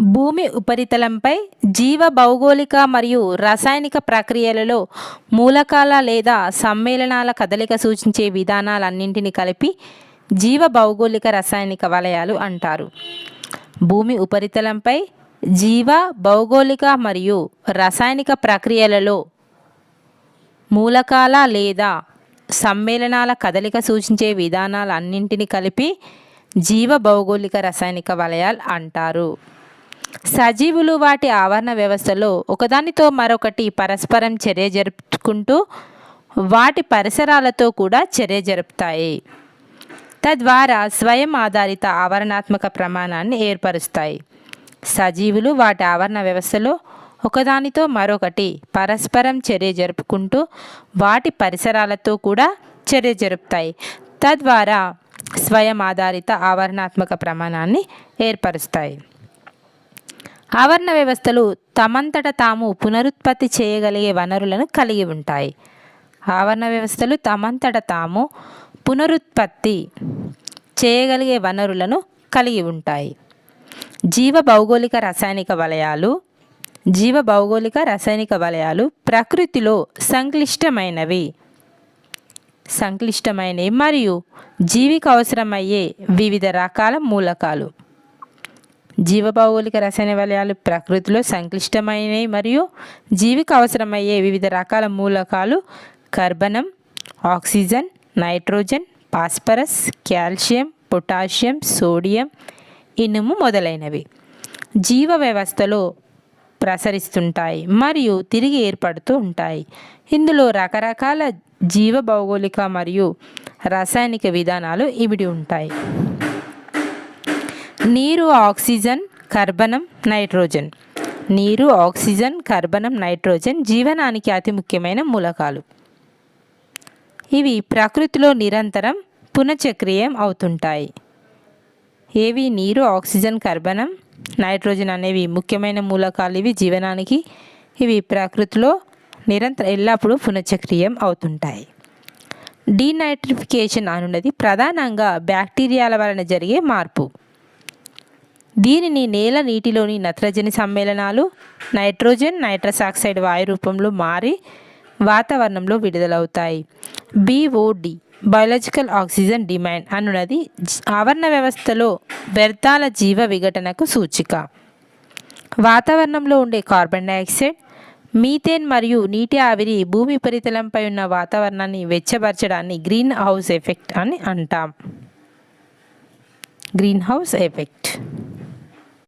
భూమి ఉపరితలంపై జీవ భౌగోళిక మరియు రసాయనిక ప్రక్రియలలో మూలకాల లేదా సమ్మేళనాల కదలిక సూచించే విధానాలన్నింటినీ కలిపి జీవ భౌగోళిక రసాయనిక వలయాలు అంటారు. భూమి ఉపరితలంపై జీవ భౌగోళిక మరియు రసాయనిక ప్రక్రియలలో మూలకాల లేదా సమ్మేళనాల కదలిక సూచించే విధానాలన్నింటినీ కలిపి జీవ భౌగోళిక రసాయనిక వలయాలు అంటారు. సజీవులు వాటి ఆవరణ వ్యవస్థలో ఒకదానితో మరొకటి పరస్పరం చర్య జరుపుకుంటూ వాటి పరిసరాలతో కూడా చర్య జరుపుతాయి. తద్వారా స్వయం ఆధారిత ఆవరణాత్మక ప్రమాణాన్ని ఏర్పరుస్తాయి. సజీవులు వాటి ఆవరణ వ్యవస్థలో ఒకదానితో మరొకటి పరస్పరం చర్య జరుపుకుంటూ వాటి పరిసరాలతో కూడా చర్య జరుపుతాయి. తద్వారా స్వయం ఆధారిత ఆవరణాత్మక ప్రమాణాన్ని ఏర్పరుస్తాయి. ఆవరణ వ్యవస్థలు తమంతట తాము పునరుత్పత్తి చేయగలిగే వనరులను కలిగి ఉంటాయి. ఆవరణ వ్యవస్థలు తమంతట తాము పునరుత్పత్తి చేయగలిగే వనరులను కలిగి ఉంటాయి. జీవ భౌగోళిక రసాయనిక వలయాలు జీవ భౌగోళిక రసాయనిక వలయాలు ప్రకృతిలో సంక్లిష్టమైనవి. సంక్లిష్టమైనవి మరియు జీవికి అవసరమయ్యే వివిధ రకాల మూలకాలు. జీవభౌగోళిక రసాయన వలయాలు ప్రకృతిలో సంక్లిష్టమైనవి మరియు జీవికి అవసరమయ్యే వివిధ రకాల మూలకాలు కర్బనం oxygen nitrogen phosphorus calcium potassium sodium ఇనుము మొదలైనవి జీవ వ్యవస్థలో ప్రసరిస్తుంటాయి మరియు తిరిగి ఏర్పడుతూ ఉంటాయి. ఇందులో రకరకాల జీవ భౌగోళిక మరియు రసాయనిక విధానాలు ఇవిడి ఉంటాయి. నీరు ఆక్సిజన్ కర్బనం నైట్రోజన్. నీరు ఆక్సిజన్ కర్బనం నైట్రోజన్ జీవనానికి అతి ముఖ్యమైన మూలకాలు. ఇవి ప్రకృతిలో నిరంతరం పునచక్రియం అవుతుంటాయి. ఏవి? నీరు ఆక్సిజన్ కర్బనం నైట్రోజన్ అనేవి ముఖ్యమైన మూలకాలు ఇవి జీవనానికి. ఇవి ప్రకృతిలో నిరంతరం ఎల్లప్పుడూ పునచక్రియం అవుతుంటాయి. డీనైట్రిఫికేషన్ అనున్నది ప్రధానంగా బ్యాక్టీరియాల వలన జరిగే మార్పు. దీనిని నేల నీటిలోని నత్రజని సమ్మేళనాలు నైట్రోజన్ నైట్రస్ ఆక్సైడ్ వాయు రూపంలో మారి వాతావరణంలో విడుదలవుతాయి. బీఓడి బయోలాజికల్ ఆక్సిజన్ డిమాండ్ అనున్నది ఆవరణ వ్యవస్థలో వ్యర్థాల జీవ విఘటనకు సూచిక. వాతావరణంలో ఉండే కార్బన్ డైఆక్సైడ్ మీథేన్ మరియు నీటి ఆవిరి భూమి ఉపరితలంపై ఉన్న వాతావరణాన్ని వెచ్చబరచడాన్ని గ్రీన్ హౌస్ ఎఫెక్ట్ అని అంటాం. Greenhouse effect.